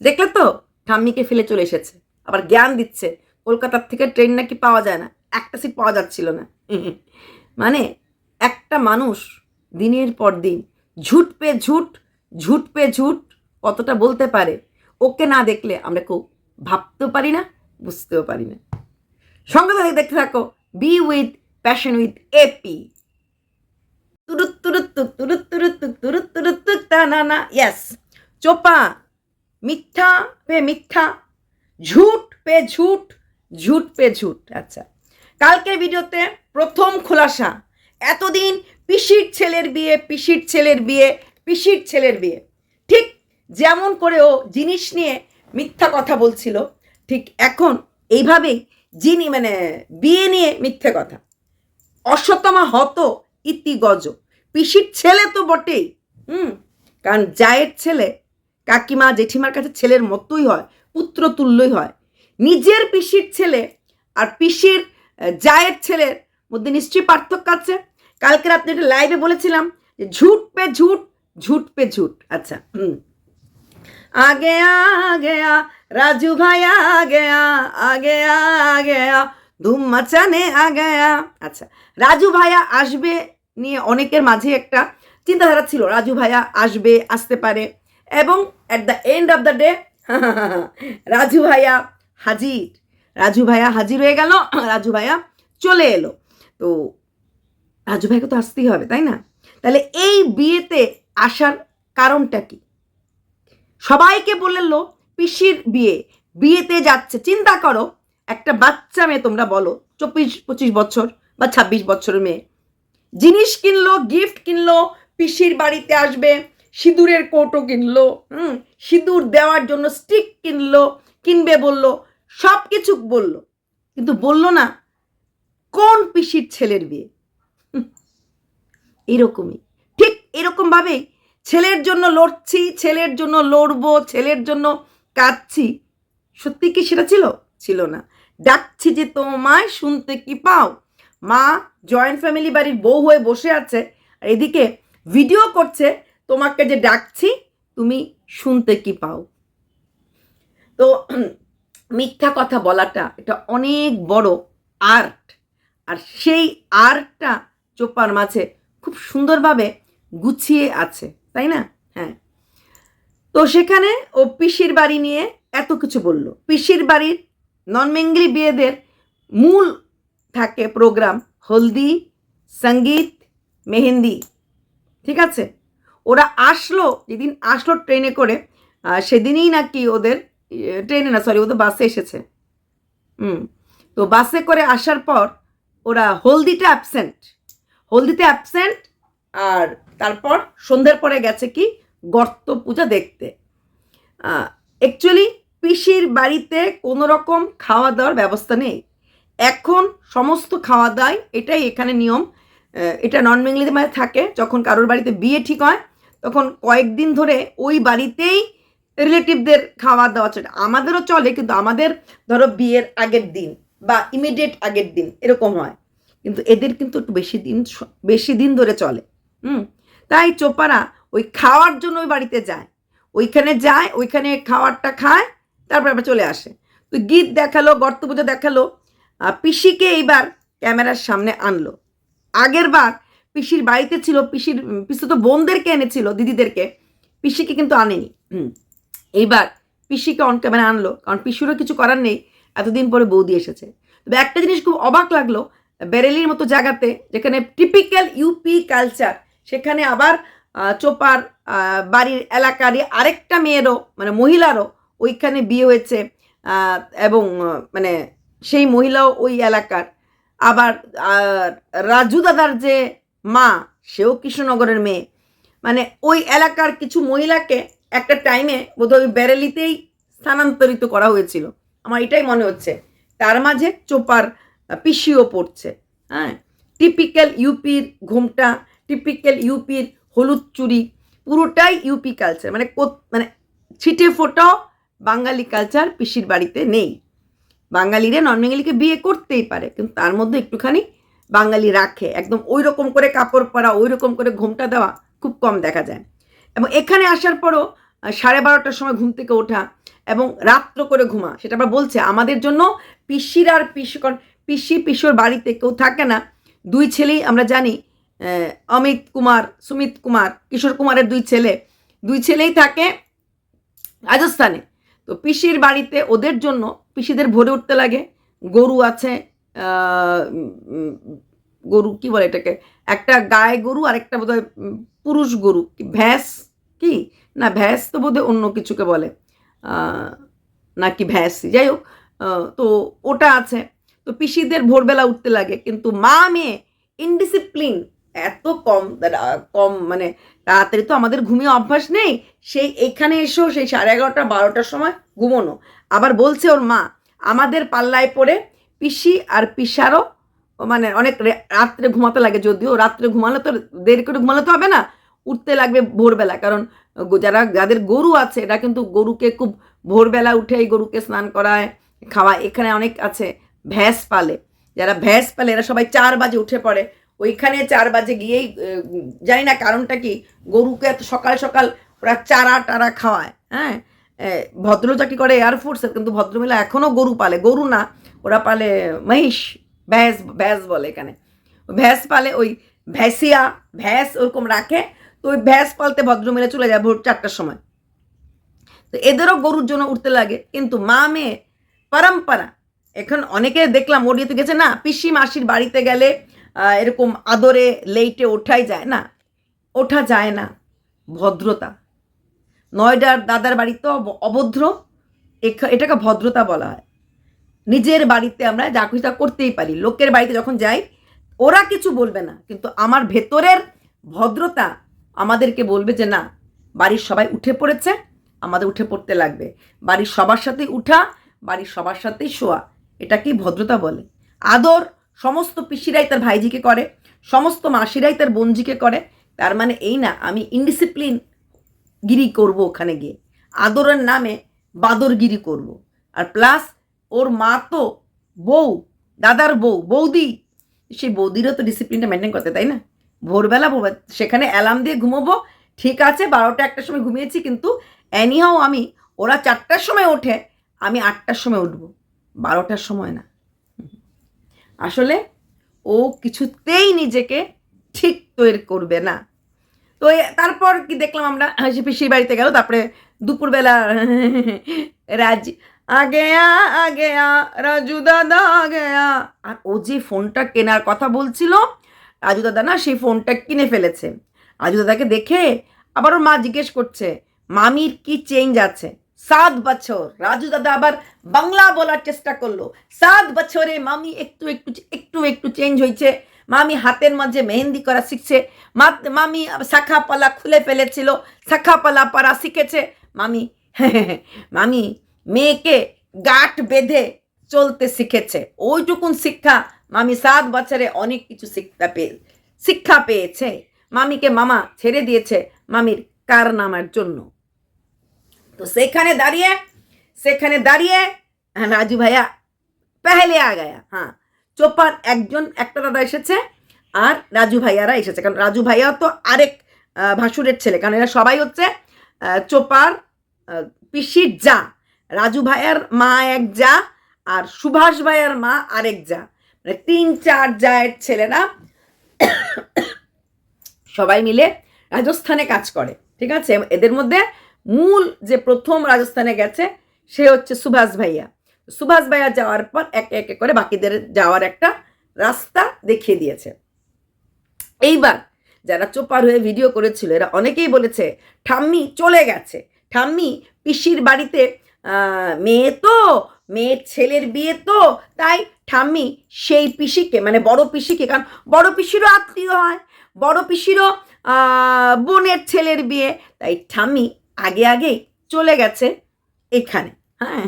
দেখলে তো ঠাম্মিকে ফেলে চলে এসেছে আবার জ্ঞান দিচ্ছে কলকাতার থেকে ট্রেন নাকি পাওয়া যায় না একটা সিট পাওয়া যাচ্ছিল না মানে একটা মানুষ দিনের পর দিন ঝুট পে ঝুট ঝুট পে ঝুট কতটা বলতে পারে ওকে না দেখলে আমরা কেউ ভাবতেও পারি না বুঝতেও পারি না সঙ্গে সঙ্গে দেখতে থাকো be with passion with AP তুরুত তুরুত তুক তুরুত তুরুত তুক তুরুত তুরুত তুক তা না না ইয়েস চোপা মিথ্যা পে মিথ্যা, ঝুট পে ঝুট ঝুট পে ঝুট। আচ্ছা কালকের ভিডিওতে প্রথম খোলাসা, এতদিন পিসির ছেলের বিয়ে, পিসির ছেলের বিয়ে, পিসির ছেলের বিয়ে। ঠিক যেমন করে ও জিনিস নিয়ে মিথ্যা কথা বলছিল, ঠিক এখন এইভাবেই যিনি মানে বিয়ে নিয়ে মিথ্যে কথা। অশ্বতমা হত ইতি গজ, পিসির ছেলে তো বটেই, হুম, কারণ জায়ের ছেলে কাকিমা জেঠিমার কাছে ছেলের মতোই হয় পুত্র তুল্যই হয় নিজের পিসির ছেলে আর পিসির আহ, জায়ের ছেলের মধ্যে নিশ্চয়ই পার্থক্য আছে কালকে রাত্রে একটা লাইভে বলেছিলাম যে ঝুট পে ঝুট ঝুট পে ঝুট আচ্ছা হুম आ गया आ गया राजू भाई आ गया आ गया आ गया ধুম মাচানে আ গয়া আচ্ছা রাজু ভাইয়া আসবে নিয়ে অনেকের মাঝে একটা চিন্তাধারা ছিল রাজু ভাইয়া আসবে আসতে পারে এবং at the end of the day Raju ভাইয়া হাজির। রাজু ভাইয়া হাজির হয়ে গেল, রাজু ভাইয়া চলে এলো। তো রাজু ভাইকে তো আসতেই হবে, তাই না? তাহলে এই বিয়েতে আসার কারণটা কি? সবাইকে বলল পিসির বিয়ে, বিয়েতে যাচ্ছে, চিন্তা করো, একটা বাচ্চা মেয়ে তোমরা বলো, চব্বিশ, পঁচিশ বছর বা ছাব্বিশ বছরের মেয়ে। জিনিস কিনলো গিফট কিনলো, পিসির বাড়িতে আসবে সিঁদুরের কোটও কিনলো, হুম, সিঁদুর দেওয়ার জন্য স্টিক কিনলো, কিনবে বলল সব কিছু বলল। কিন্তু বলল না, কোন পিসির ছেলের বিয়ে? এরকমই। ঠিক এরকমভাবেই ছেলের জন্য লড়ছি, ছেলের জন্য লড়বো, ছেলের জন্য কাঁদছি। সত্যি কি সেটা ছিল? ছিল না। ডাকছি যে তোমায় শুনতে কি পাও? মা জয়েন্ট ফ্যামিলি বাড়ির বউ হয়ে বসে আছে, আর এদিকে ভিডিও করছে তোমাকে যে ডাকছি, তুমি শুনতে কি পাও? তো মিথ্যা কথা বলাটা এটা অনেক বড় আর্ট। আর সেই আর্টটা চোপার মাঝে খুব সুন্দরভাবে গুছিয়ে আছে, তাই না? হ্যাঁ। তো সেখানে ও পিসির বাড়ি নিয়ে এত কিছু বলল। পিসির বাড়ির নন বেঙ্গলি বিয়েদের মূল থাকে প্রোগ্রাম হলদি, সংগীত, মেহেন্দি, ঠিক আছে? ওরা আসলো, যেদিন আসলো ট্রেনে করে সেদিনই নাকি ওদের ট্রেনে না সরি ওদের বাসে এসেছে। হুম, তো বাসে করে আসার পর ওরা হলদিটা অ্যাবসেন্ট হলদিতে অ্যাবসেন্ট আর তারপর সন্ধ্যের পরে গেছে কি, গর্ত পূজা দেখতে। অ্যাকচুয়ালি পিসির বাড়িতে কোনো রকম খাওয়া দাওয়ার ব্যবস্থা নেই। এখন সমস্ত খাওয়া দাওয়াই এটাই এখানে নিয়ম। এটা নন বেঙ্গলিদের মাঝে থাকে, যখন কারোর বাড়িতে বিয়ে ঠিক হয় তখন কয়েকদিন ধরে ওই বাড়িতেই রিলেটিভদের খাওয়া দাওয়া চলে। আমাদেরও চলে, কিন্তু আমাদের ধরো বিয়ের আগের দিন বা ইমিডিয়েট আগের দিন এরকম হয়। কিন্তু এদের কিন্তু একটু বেশি দিন বেশি দিন ধরে চলে। হুম? তাই চোপারা ওই খাওয়ার জন্য ওই বাড়িতে যায়। ওইখানে যায়, ওইখানে খাওয়ারটা খায়, তারপর আবার চলে আসে। তো গীত দেখাল গর্ত পুজো দেখাল পিসিকে এইবার ক্যামেরার সামনে আনলো। আগের বার পিসির বাড়িতে ছিল, পিসির পিসি তো বোনদেরকে এনেছিল, দিদিদেরকে। পিসিকে কিন্তু আনেনি। এইবার পিসিকে অন ক্যামেরা আনলো, কারণ পিসিরও কিছু করার নেই, এতদিন পরে বৌদি এসেছে। তবে একটা জিনিস খুব অবাক লাগল, বেরেলির মতো জায়গাতে, যেখানে টিপিক্যাল ইউপি কালচার সেখানে আবার চোপার বাড়ির এলাকারই আরেকটা মেয়েরও মানে মহিলারও ওইখানে বিয়ে হয়েছে এবং মানে সেই মহিলাও ওই এলাকার। আবার রাজু দাদার যে মা, সেও কৃষ্ণনগরের মেয়ে। মানে ওই এলাকার কিছু মহিলাকে একটা টাইমে বোধহয় ওই বেরেলিতেই স্থানান্তরিত করা হয়েছিল। আমার এটাই মনে হচ্ছে। তার মাঝে চোপার পিসিও পড়ছে। হ্যাঁ? টিপিক্যাল ইউপির ঘোমটা টিপিক্যাল ইউপির হলুদ চুড়ি, পুরোটাই ইউপি কালচার মানে মানে ছিটে ফোটাও বাঙালি কালচার পিসির বাড়িতে নেই। বাঙালিরা নন বেঙ্গলিকে বিয়ে করতেই পারে, কিন্তু তার মধ্যে একটুখানি বাঙালি রাখে। একদম ওই রকম করে কাপড় পরা ওই রকম করে ঘুমটা দেওয়া খুব কম দেখা যায়। এবং এখানে আসার পরও সাড়ে বারোটার সময় ঘুম থেকে ওঠা এবং রাত্র করে ঘুমা, সেটা আবার বলছে, আমাদের জন্য পিসির আর পিসি পিসি পিসোর বাড়িতে কেউ থাকে না। দুই ছেলেই আমরা জানি অমিত কুমার, সুমিত কুমার, কিশোর কুমারের দুই ছেলে। দুই ছেলেই থাকে রাজস্থানে। তো পিসির বাড়িতে ওদের জন্য, পিসিদের ভরে উঠতে লাগে, গরু আছে গরু কি বলে এটাকে? একটা গায়ে গরু আর একটা উম, পুরুষ গরু ভ্যাস কি? না ভ্যাস তো বোধহয় অন্য কিছুকে বলে। নাকি ভ্যাস যাই হোক তো ওটা আছে। তো পিসিদের ভোরবেলা উঠতে লাগে কিন্তু মা মেয়ে ইনডিসিপ্লিন এত কম কম মানে তাড়াতাড়ি তো আমাদের ঘুমিয়ে অভ্যাস নেই। সেই এখানে এসেও সেই সাড়ে এগারোটা বারোটার সময় ঘুমোনো। আবার বলছে ওর মা আমাদের পাল্লায় পড়ে পিসি আর পিসারও মানে অনেক রাত্রে ঘুমাতে লাগে যদিও, রাত্রে ঘুমালে তো দেরি করে ঘুমালে তো হবে না, উঠতে লাগবে ভোরবেলা। কারণ যারা, যাদের গরু আছে, এরা কিন্তু গরুকে খুব ভোরবেলা উঠেই গরুকে স্নান করায় খাওয়া এখানে অনেক আছে ভ্যাস পালে। যারা ভ্যাস পালে, এরা সবাই চার বাজে উঠে পড়ে। ওইখানে চার বাজে গিয়েই জানি না কারণটা কি, গরুকে এত সকাল সকাল ওরা চারা টারা খাওয়ায় হ্যাঁ? ভদ্র চাকরি করে এয়ারফোর্সে কিন্তু ভদ্রমহিলা এখনও গরু পালে। গরু না ওরা পালে মহিষ ভ্যাস ভ্যাস বলে এখানে। ভ্যাস পালে ওই ভ্যাসিয়া ভ্যাস ওরকম রাখে, তো ওই ভ্যাস পালতে ভদ্রমহিলা চলে যায় ভোর চারটার সময়। তো এদেরও গরুর জন্য উঠতে লাগে, কিন্তু মা মেয়ে পরম্পরা। এখন অনেকে দেখলাম ওডিওতে গেছে না, পিসি মাসির বাড়িতে গেলে এরকম আদরে লেইটে ওঠাই যায় না। ওঠা যায় না, ভদ্রতা। নয়ডার দাদার বাড়িতে অব- অভদ্র এটাকে ভদ্রতা বলা হয়। নিজের বাড়িতে আমরা যা খুশি তা করতেই পারি। লোকের বাড়িতে যখন যাই, ওরা কিছু বলবে না। কিন্তু আমার ভেতরের ভদ্রতা আমাদেরকে বলবে যে, না, বাড়ির সবাই উঠে পড়েছে, আমাদের উঠে পড়তে লাগবে। বাড়ির সবার সাথেই উঠা, বাড়ির সবার সাথেই শোয়া। এটা কি ভদ্রতা বলে? আদর সমস্ত পিসিরাই তার ভাইজিকে করে, সমস্ত মাসিরাই তার বোনজিকে করে। তার মানে এই না, আমি ইনডিসিপ্লিন গিরি করব ওখানে গিয়ে। আদরের নামে বাদরগিরি করব। আর প্লাস ওর মা তো বউ, দাদার বউ, বৌদি। সেই বৌদিরও তো ডিসিপ্লিনটা মেনটেন করতে, তাই না? ভোরবেলা ভোর- সেখানে অ্যালার্ম দিয়ে ঘুমোবো। ঠিক আছে, বারোটা, একটার সময় ঘুমিয়েছি, কিন্তু অ্যানিহাও আমি, ওরা চারটার সময় ওঠে, আমি আটটার সময় উঠবো। বারোটার সময় না। আসলে ও কিছুতেই নিজেকে ঠিক তৈরি করবে না। তো তারপর কি দেখলাম আমরা? হাসি পিসির বাড়িতে গেল, তারপরে দুপুরবেলা রাজ আগে আ আগে আ রাজু দাদা আগে আ আর ও যে ফোনটা কেনার কথা বলছিল, রাজু দাদা না সেই ফোনটা কিনে ফেলেছে। রাজু দাদাকে দেখে আবার ওর মা জিজ্ঞেস করছে, মামির কি চেঞ্জ আছে? সাত বছর। রাজু দাদা আবার বাংলা বলার চেষ্টা করল, সাত বছরে মামি একটু একটু একটু একটু চেঞ্জ হয়েছে। মামি হাতের মাঝে মেহেন্দি করা শিখছে। মামি শাখা পালা খুলে ফেলেছিল শাখা পালা পরা শিখেছে। মামি মামি মেয়েকে গাঁট বেঁধে চলতে শিখেছে। ওইটুকুন শিক্ষা মামি সাত বছরে অনেক কিছু শিক্ষা পেয়ে শিক্ষা পেয়েছে। মামিকে মামা ছেড়ে দিয়েছে মামির কার নামার জন্য। তো সেখানে দাঁড়িয়ে সেখানে দাঁড়িয়ে হ্যাঁ, রাজু ভাইয়া পেহেলে আ গায়া। হ্যাঁ চোপার একজন একটা দাদা এসেছে আর রাজু ভাইয়ারা এসেছে। কারণ রাজু ভাইয়া তো আরেক ভাসুরের ছেলে। কারণ এরা সবাই হচ্ছে চোপার পিসির যা। রাজু ভাইয়ার মা এক যা আর সুভাষ ভাইয়ার মা আরেক যা। মানে তিন চার জায়ের ছেলেরা সবাই মিলে রাজস্থানে কাজ করে, ঠিক আছে? এদের মধ্যে মূল যে প্রথম রাজস্থানে গেছে, সে হচ্ছে সুভাষ ভাইয়া। সুভাষ ভাইয়া যাওয়ার পর একে একে করে বাকিদের যাওয়ার একটা রাস্তা দেখিয়ে দিয়েছে। এইবার যারা চোপার হয়ে ভিডিও করেছিল, এরা অনেকেই বলেছে, ঠাম্মি চলে গেছে। ঠাম্মি পিসির বাড়িতে মেয়ে তো, মেয়ের ছেলের বিয়ে তো, তাই ঠাম্মি সেই পিসিকে মানে বড় পিসিকে, কারণ বড় পিসিরও আত্মীয় হয়, বড় পিসিরও বোনের ছেলের বিয়ে, তাই ঠাম্মি আগে আগেই চলে গেছে এখানে হ্যাঁ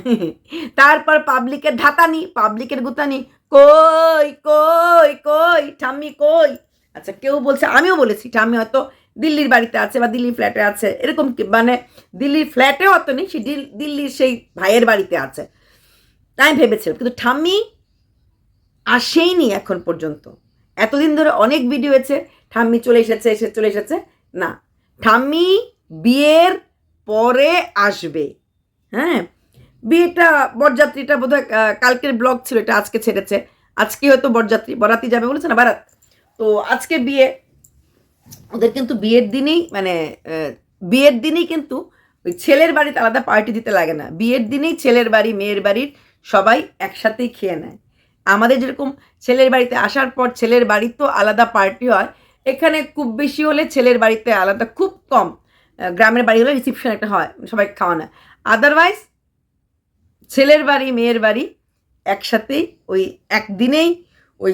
তারপর পাবলিকের ধাতানি, পাবলিকের গুতানি, কই কই কই, ঠাম্মি কই? আচ্ছা কেউ বলছে, আমিও বলেছি, ঠাম্মি হয়তো দিল্লির বাড়িতে আছে বা দিল্লির ফ্ল্যাটে আছে, এরকম মানে দিল্লির ফ্ল্যাটে অত নেই, সে দিল- দিল্লির সেই ভাইয়ের বাড়িতে আছে। তাই ভেবেছিলাম, কিন্তু ঠাম্মি আসেইনি এখন পর্যন্ত। এতদিন ধরে অনেক ভিডিও হয়েছে, ঠাম্মি চলে এসেছে এসে চলে এসেছে। না, ঠাম্মি বিয়ের পরে আসবে। হ্যাঁ বিয়েটা বরযাত্রীটা বোধহয় কালকের ব্লগ ছিল, এটা আজকে ছেড়েছে। আজকে হয়তো বরযাত্রী, বরাতি যাবে বলেছে না, বারাত। তো আজকে বিয়ে ওদের কিন্তু বিয়ের দিনেই মানে বিয়ের দিনেই কিন্তু ওই ছেলের বাড়িতে আলাদা পার্টি দিতে লাগে না। বিয়ের দিনেই ছেলের বাড়ি, মেয়ের বাড়ির সবাই একসাথেই খেয়ে নেয়। আমাদের যেরকম ছেলের বাড়িতে আসার পর ছেলের বাড়ির তো আলাদা পার্টি হয়, এখানে খুব বেশি হলে ছেলের বাড়িতে আলাদা, খুব কম। গ্রামের বাড়ি হলে রিসিপশন একটা হয়, সবাই খাওয়ানো আদারওয়াইজ ছেলের বাড়ি, মেয়ের বাড়ি একসাথেই ওই একদিনেই ওই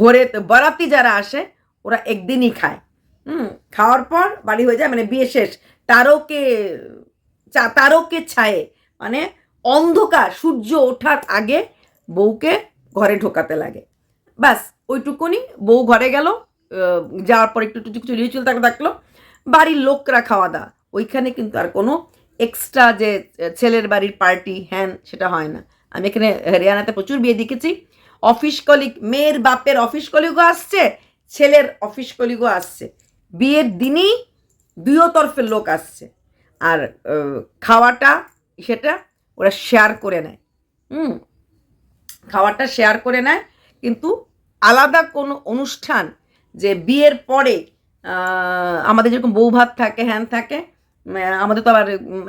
ঘোরে বরাতি যারা আসে ওরা একদিনই খায়। হুম, খাওয়ার পর বাড়ি হয়ে যায় মানে বিয়ে শেষ। তারকে, চা, তারকে ছায়ে মানে অন্ধকার, সূর্য ওঠার আগে বউকে ঘরে ঢোকাতে লাগে। ব্যাস, ওইটুকুনি, বউ ঘরে গেল যাওয়ার পর একটু একটু কিছু রিচুয়াল থাকলে থাকল। বাড়ির লোকরা খাওয়া দাওয়া। ওইখানে কিন্তু আর কোনো এক্সট্রা যে, ছেলের বাড়ির পার্টি হ্যান, সেটা হয় না। আমি এখানে, হরিয়ানাতে প্রচুর বিয়ে দেখেছি। অফিস কলিগ মেয়ের বাপের অফিস কলিগও আসছে। ছেলের অফিস কলিগও আসছে। বিয়ের দিনই দুয়ো তরফের লোক আসছে। আর খাওয়াটা সেটা ওরা শেয়ার করে নেয়। হুম, খাওয়াটা শেয়ার করে নেয়। কিন্তু আলাদা কোনো অনুষ্ঠান যে বিয়ের পরে আমাদের যেরকম বউ ভাত থাকে, হ্যান থাকে আমাদের তো আবার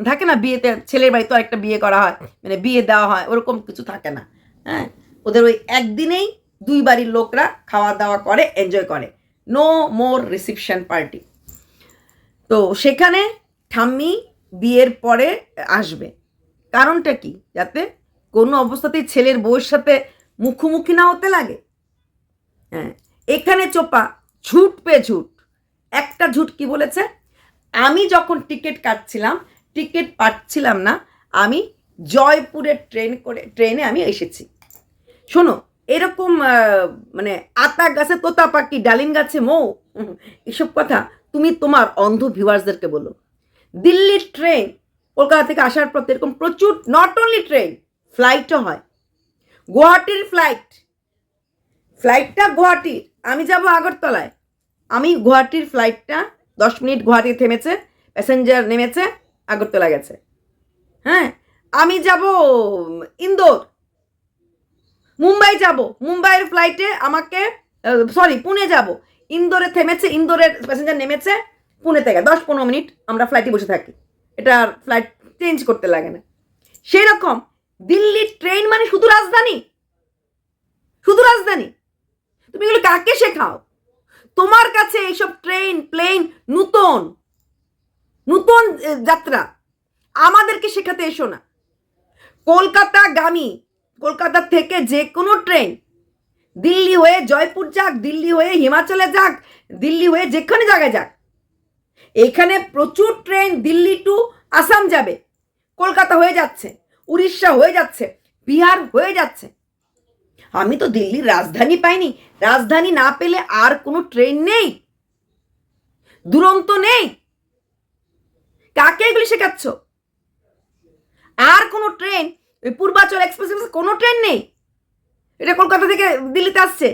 থাকে না বিয়েতে ছেলের বাড়ি তো আরেকটা বিয়ে করা হয় মানে বিয়ে দেওয়া হয়, ওরকম কিছু থাকে না। হ্যাঁ ওদের ওই একদিনেই দুই বাড়ির লোকরা খাওয়া দাওয়া করে এনজয় করে। নো মোর রিসিপশন পার্টি তো সেখানে ঠাম্মি বিয়ের পরে আসবে। কারণটা কি? যাতে কোনো অবস্থাতেই ছেলের বউয়ের সাথে মুখোমুখি না হতে লাগে। হ্যাঁ এখানে চোপা, ঝুট পে ঝুট। একটা ঝুট কি বলেছে? আমি যখন টিকিট কাটছিলাম, টিকিট পাচ্ছিলাম না, আমি জয়পুরের ট্রেন করে, ট্রেনে আমি এসেছি। শোনো এরকম মানে আতা গাছে, তোতা পাখি, ডালিম গাছে, মৌ, এসব কথা তুমি তোমার অন্ধ ভিউয়ার্সদেরকে বলো। দিল্লির ট্রেন কলকাতা থেকে আসার পর এরকম প্রচুর নট অনলি ট্রেন ফ্লাইটও হয়। গুয়াহাটির ফ্লাইট ফ্লাইটটা গুয়াহাটির। আমি যাব আগরতলায়। আমি গুয়াহাটির ফ্লাইটটা দশ মিনিট গুয়াহাটি থেমেছে প্যাসেঞ্জার নেমেছে, আগরতলা গেছে। হ্যাঁ আমি যাব ইন্দোর। মুম্বাই যাব। মুম্বাইয়ের ফ্লাইটে আমাকে সরি পুনে যাব। ইন্দোরে থেমেছে, ইন্দোরের প্যাসেঞ্জার নেমেছে পুনে থেকে দশ পনেরো মিনিট আমরা ফ্লাইটে বসে থাকি। এটা ফ্লাইট চেঞ্জ করতে লাগে না। সেই রকম দিল্লির ট্রেন মানে শুধু রাজধানী? শুধু রাজধানী? তুমি এগুলো কাকে শেখাও? তোমার কাছে এইসব ট্রেন প্লেন নূতন নূতন যাত্রা। আমাদেরকে শেখাতে এসো না। কলকাতা গামী কলকাতা থেকে যে কোনো ট্রেন। দিল্লি হয়ে জয়পুর যাক, দিল্লি হয়ে হিমাচলে যাক, দিল্লি হয়ে যেখানে জায়গায় যাক। এখানে প্রচুর ট্রেন দিল্লি টু আসাম যাবে। কলকাতা হয়ে যাচ্ছে, উড়িষ্যা হয়ে যাচ্ছে, বিহার হয়ে যাচ্ছে। আমি তো দিল্লির রাজধানী পাইনি। রাজধানী না পেলে আর কোনো ট্রেন নেই। দুরন্ত নেই। কাকে এগুলি শেখাচ্ছ? আর কোনো ট্রেন ওই পূর্বাচল এক্সপ্রেস কোনো ট্রেন নেই। এটা কলকাতা থেকে দিল্লিতে আসছে।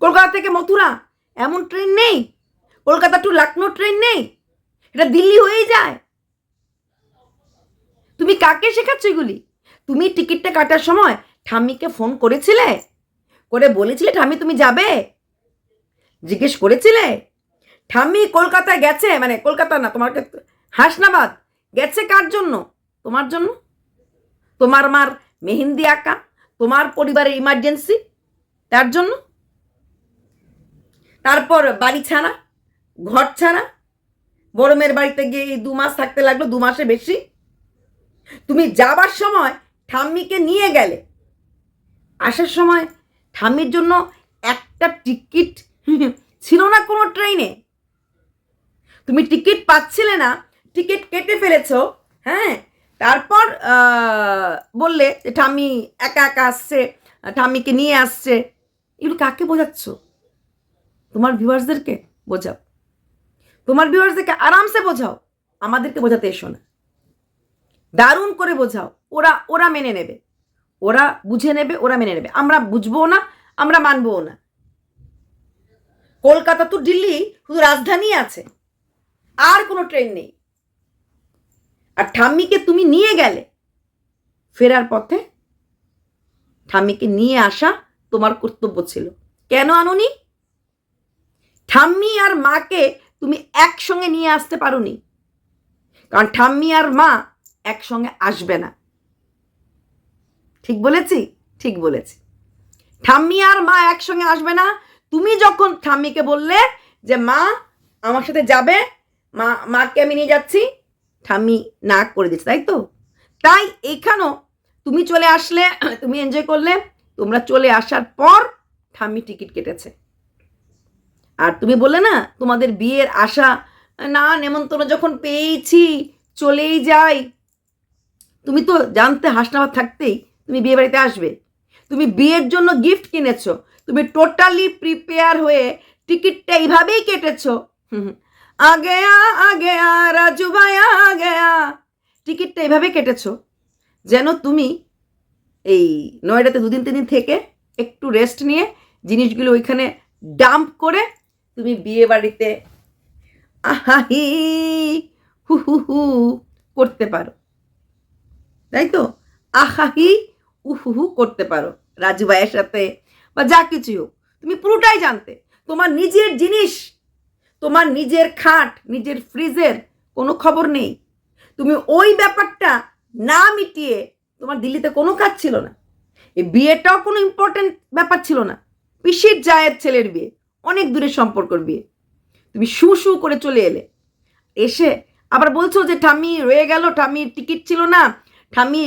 কলকাতা থেকে মথুরা, এমন ট্রেন নেই। কলকাতা টু লখনৌ ট্রেন নেই। এটা দিল্লি হয়েই যায়। তুমি কাকে শেখাচ্ছ এগুলি? তুমি টিকিটটা কাটার সময় ঠাম্মিকে ফোন করেছিলে? করে বলেছিলে, ঠাম্মি, তুমি যাবে? জিজ্ঞেস করেছিলে? ঠাম্মি, কলকাতায় গেছে? মানে কলকাতা না, তোমার হাসনাবাদ। গেছে কার জন্য? তোমার জন্য? তোমার মার মেহেন্দি আঁকা, তোমার পরিবারের ইমার্জেন্সি তার জন্য? তারপর বাড়ি ছাড়া, ঘর ছাড়া, বড় মেয়ের বাড়িতে গিয়ে দু মাস থাকতে লাগল, দু মাসে বেশি। তুমি যাবার সময় ঠাম্মিকে নিয়ে গেলে। আসার সময় ঠাম্মির জন্য একটা টিকিট ছিল না কোনো ট্রেনে। তুমি টিকিট পাচ্ছিলে না, টিকিট কেটে ফেলেছো হ্যাঁ? তারপর বললে যে, ঠাম্মি একা একা আসছে, ঠাম্মিকে নিয়ে আসছে। এগুলো কাকে বোঝাচ্ছ? তোমার ভিউয়ার্সদেরকে বোঝাও। তোমার ভিউয়ার্সদেরকে আরামসে বোঝাও। আমাদেরকে বোঝাতে এসো না। দারুণ করে বোঝাও। ওরা ওরা মেনে নেবে। ওরা বুঝে নেবে, ওরা মেনে নেবে। আমরা বুঝব না, আমরা মানবও না। কলকাতা তো দিল্লি শুধু রাজধানী আছে। আর কোনো ট্রেন নেই। আর ঠাম্মিকে তুমি নিয়ে গেলে, ফেরার পথে ঠাম্মিকে নিয়ে আসা তোমার কর্তব্য ছিল। কেন আনুনি? ঠাম্মি আর মাকে তুমি একসঙ্গে নিয়ে আসতে পারোনি, কারণ ঠাম্মি আর মা একসঙ্গে আসবে না। ঠিক বলেছি? ঠিক বলেছি। ঠাম্মি আর মা একসঙ্গে আসবে না। তুমি যখন ঠাম্মিকে বললে যে, মা, আমার সাথে যাবে, মা, মাকে আমি নিয়ে যাচ্ছি ঠাম্মি না করে দিচ্ছে, তাই তো? তাই এখানেও তুমি চলে আসলে, তুমি এনজয় করলে, তোমরা চলে আসার পর ঠাম্মি টিকিট কেটেছে। আর তুমি বললে না, তোমাদের বিয়ের আশা, না, নেমন্তন্ন যখন পেয়েছি, চলেই যাই। তুমি তো জানতে হাসনাবাদ থাকতেই তুমি বিয়ে বাড়িতে আসবে। তুমি বিয়ের জন্য গিফট কিনেছো, তুমি টোটালি প্রিপেয়ার হয়ে টিকিটটা এইভাবেই কেটেছো। হুম। হুম। আগে আ আগে রাজু ভাইয়া আ টিকিটটা এইভাবে কেটেছো, যেন তুমি এই নয়ডাতে দুদিন তিন দিন থেকে একটু রেস্ট নিয়ে জিনিসগুলো ওইখানে ডাম্প করে তুমি বিয়ে বাড়িতে আহাহি, হু হু হু করতে পারো। তাই তো? আহাহি উহু করতে পারো রাজু ভাইয়ের সাথে। বা যা কিছু হোক, তুমি পুরোটাই জানতে। তোমার নিজের জিনিস তোমার নিজের খাট, নিজের ফ্রিজের কোনো খবর নেই। তুমি ওই ব্যাপারটা না মিটিয়ে তোমার দিল্লিতে কোনো কাজ ছিল না। এই বিয়েটাও কোনো ইম্পর্টেন্ট ব্যাপার ছিল না। পিসির জায়ের ছেলের বিয়ে, অনেক দূরের সম্পর্কর বিয়ে। তুমি শু শু করে চলে এলে। এসে আবার বলছো যে, ঠাম্মি, রয়ে গেল। ঠাম্মির টিকিট ছিল না। ঠাম্মি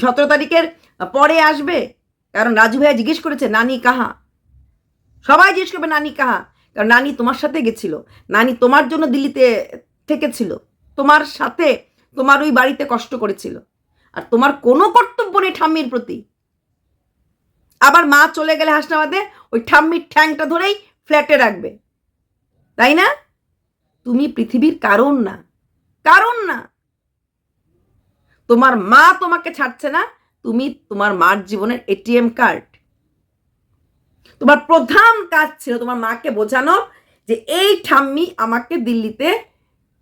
সতেরো তারিখের পরে আসবে। কারণ রাজু ভাইয়া জিজ্ঞেস করেছে, নানি কাহা? সবাই জিজ্ঞেস করবে, নানি কাহা? কারণ নানি তোমার সাথে গেছিল। নানি তোমার জন্য দিল্লিতে থেকেছিল। তোমার সাথে তোমার ওই বাড়িতে কষ্ট করেছিল। আর তোমার কোনো কর্তব্য নেই ঠাম্মির প্রতি। আবার মা চলে গেলে হাসনাবাদে ওই ঠাম্মির ঠ্যাংটা ধরেই ফ্ল্যাটে রাখবে। তাই না? তুমি পৃথিবীর কারণ না। কারণ না। তোমার মা তোমাকে ছাড়ছে না। তুমি তোমার মার জীবনের এটিএম কার্ড। তোমার প্রধান কাজ ছিল তোমার মাকে বোঝানো যে এই ঠাম্মি আমাকে দিল্লিতে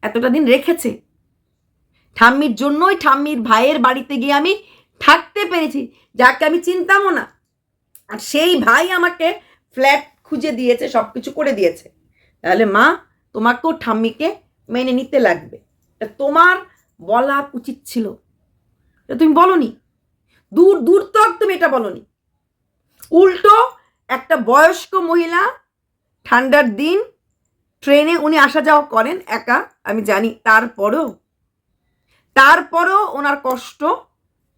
এতটা দিন রেখেছে। ঠাম্মির জন্যই ঠাম্মির ভাইয়ের বাড়িতে গিয়ে আমি থাকতে পেরেছি, যাকে আমি চিনতামও না। আর সেই ভাই আমাকে ফ্ল্যাট খুঁজে দিয়েছে সব কিছু করে দিয়েছে। তাহলে মা, তোমাকেও ঠাম্মিকে মেনে নিতে লাগবে। তোমার বলা উচিত ছিল। তুমি বলনি। দূর দূর তক তুমি এটা বলনি। উল্টো একটা বয়স্ক মহিলা, ঠান্ডার দিন ট্রেনে উনি আসা যাওয়া করেন একা, আমি জানি তারপরেও তারপরেও ওনার কষ্ট,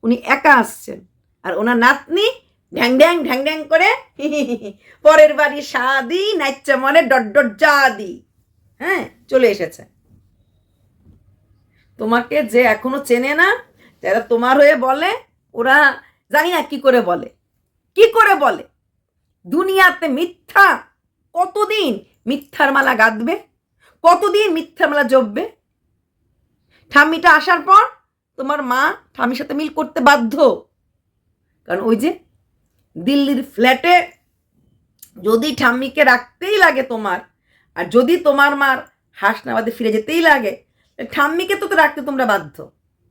উনি একা আসছেন। আর ওনার নাতনি ঢ্যাং ঢ্যাং ঢ্যাং ঢ্যাং করে, পরের বাড়ি সাদি নাইচ্চা মনে ডট জাদি হ্যাঁ চলে এসেছে। তোমাকে যে এখনও চেনে না, যারা তোমার হয়ে বলে, ওরা জানি না কি করে বলে। কি করে বলে? দুনিয়াতে মিথ্যা কতদিন মিথ্যার মালা গাঁদবে? কতদিন মিথ্যার মালা জপবে? ঠাম্মিটা আসার পর তোমার মা ঠাম্মির সাথে মিল করতে বাধ্য। কারণ ওই যে দিল্লির ফ্ল্যাটে যদি ঠাম্মিকে রাখতেই লাগে তোমার, আর যদি তোমার মার হাসনাবাদে ফিরে যেতেই লাগে ঠাম্মিকে তো তো রাখতে তোমরা বাধ্য,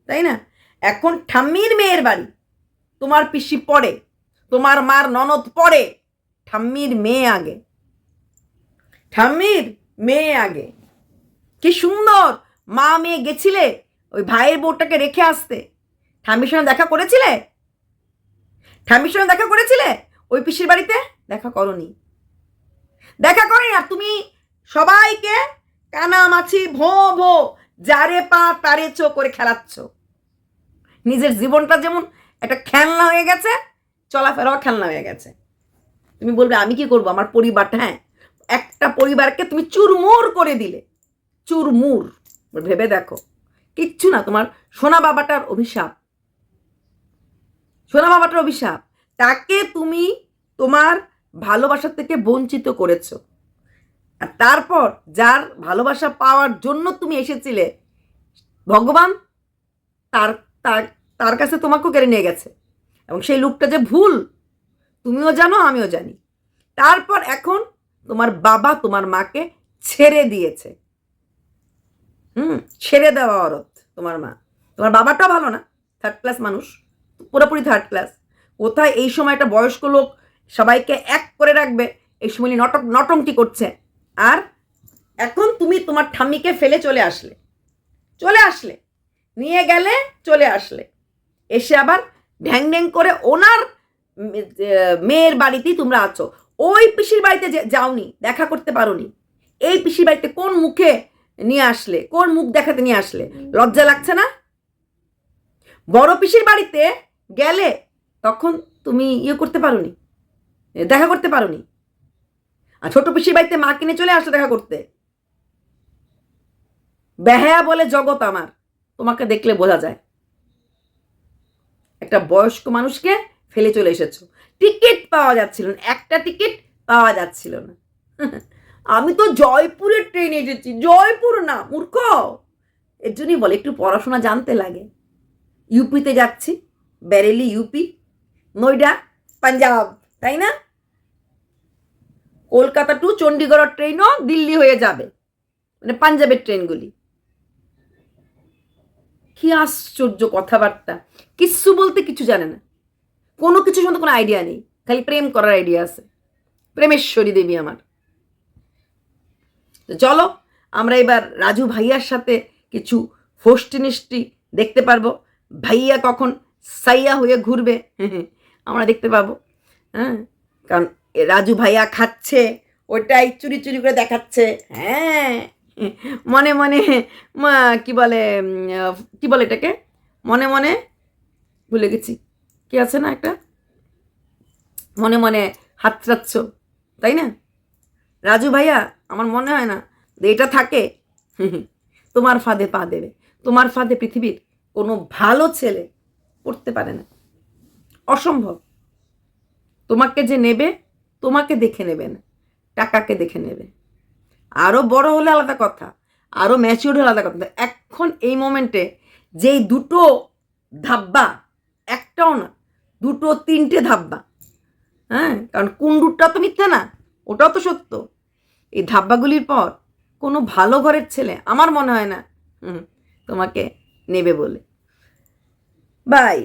তাই না? এখন ঠাম্মির মেয়ের বাড়ি, তোমার পিসি পড়ে, তোমার মার ননদ পড়ে ঠাম্মির মেয়ে আগে। ঠাম্মির মেয়ে আগে। কি সুন্দর! মা মেয়ে গেছিলে ওই ভাইয়ের বউটাকে রেখে আসতে। ঠাম্মির সঙ্গে দেখা করেছিলে? ঠাম্মির সঙ্গে দেখা করেছিলে? ওই পিসির বাড়িতে? দেখা করনি। দেখা করি না তুমি সবাইকে কানা মাছি ভো ভো, যারে পা তারে চো করে খেলাচ্ছ। নিজের জীবনটা যেমন একটা খেলনা হয়ে গেছে, চলাফেরাও খেলনা হয়ে গেছে। তুমি বলবে, আমি কি করব? আমার পরিবারটা হ্যাঁ। একটা পরিবারকে তুমি চুরমুর করে দিলে। চুরমুর। ভেবে দেখো। কিচ্ছু না, তোমার সোনা বাবাটার অভিশাপ। সোনা বাবাটার অভিশাপ। তাকে তুমি তোমার ভালোবাসা থেকে বঞ্চিত করেছ। আর তারপর যার ভালোবাসা পাওয়ার জন্য তুমি এসেছিলে, ভগবান, তার তার তার কাছে তোমাকেও কেড়ে নিয়ে গেছে। এবং সেই লোকটা যে ভুল তুমিও জানো, আমিও জানি। তারপর এখন তোমার বাবা তোমার মাকে ছেড়ে দিয়েছে। হুম, ছেড়ে দেওয়া অরত তোমার মা। তোমার বাবাটাও ভালো না থার্ড ক্লাস মানুষ, পুরোপুরি থার্ড ক্লাস কোথায় এই সময় একটা বয়স্ক লোক সবাইকে এক করে রাখবে? এই সময় নটক নটংটি করছে। আর এখন তুমি তোমার ঠাম্মিকে ফেলে চলে আসলে। চলে আসলে। নিয়ে গেলে চলে আসলে। এসে আবার ঢ্যাং ঢ্যাং করে ওনার মেয়ের বাড়িতেই তোমরা আছো। ওই পিসির বাড়িতে যাওনি, দেখা করতে পারোনি। এই পিসির বাড়িতে কোন মুখে নিয়ে আসলে, কোন মুখ দেখাতে নিয়ে আসলে? লজ্জা লাগছে না? বড় পিসির বাড়িতে গেলে তখন তুমি ইয়ে করতে পারোনি দেখা করতে পারোনি। আর ছোট পিসির বাড়িতে মা কিনে চলে আসলে দেখা করতে। বেহায়া বলে জগৎ আমার, তোমাকে দেখলে বোঝা যায়। একটা বয়স্ক মানুষকে ফেলে চলে এসেছ। টিকিট পাওয়া যাচ্ছিল না, একটা টিকিট পাওয়া যাচ্ছিল না। আমি তো জয়পুরের ট্রেনে এসেছি, জয়পুর না, মূর্খ। এর জন্যই বলে, একটু পড়াশোনা জানতে লাগে। ইউপিতে যাচ্ছি বেরেলি ইউপি নয়ডা পাঞ্জাব তাই না? কলকাতা টু চণ্ডীগড়ের ট্রেনও দিল্লি হয়ে যাবে মানে পাঞ্জাবের ট্রেনগুলি কি আশ্চর্য কথাবার্তা, কিচ্ছু বলতে কিছু জানে না। কোনো কিছু সম্বন্ধে কোনো আইডিয়া নেই। খালি প্রেম করার আইডিয়া আছে। প্রেমেশ্বরী দেবী আমার। তো চলো, আমরা এবার রাজু ভাইয়ার সাথে কিছু ফষ্টি নিষ্টি দেখতে পারব। ভাইয়া কখন সাইয়া হয়ে ঘুরবে আমরা দেখতে পাবো। হ্যাঁ কারণ রাজু ভাইয়া খাচ্ছে, ওটাই চুরি চুরি করে দেখাচ্ছে। হ্যাঁ মনে মনে কি বলে কি বলে এটাকে? মনে মনে ভুলে গেছি। কি আছে না একটা? মনে মনে হাত চাচ্ছ তাই না? রাজু ভাইয়া, আমার মনে হয় না যে এটা থাকে। তোমার ফাঁদে পা দেবে। তোমার ফাঁদে পৃথিবীর কোনো ভালো ছেলে পড়তে পারে না। অসম্ভব। তোমাকে যে নেবে, তোমাকে দেখে নেবে না। টাকাকে দেখে নেবে। আরও বড় হলে আলাদা কথা আরও ম্যাচিউর হলে আলাদা কথা। এখন এই মোমেন্টে যেই দুটো ধাব্বা, একটাও না দুটো তিনটে ধাব্বা হ্যাঁ কারণ কুণ্ডুরটা তো মিথ্যা না, ওটাও তো সত্য। এই ধাব্বাগুলির পর কোনো ভালো ঘরের ছেলে আমার মনে হয় না তোমাকে নেবে বলে। বাই।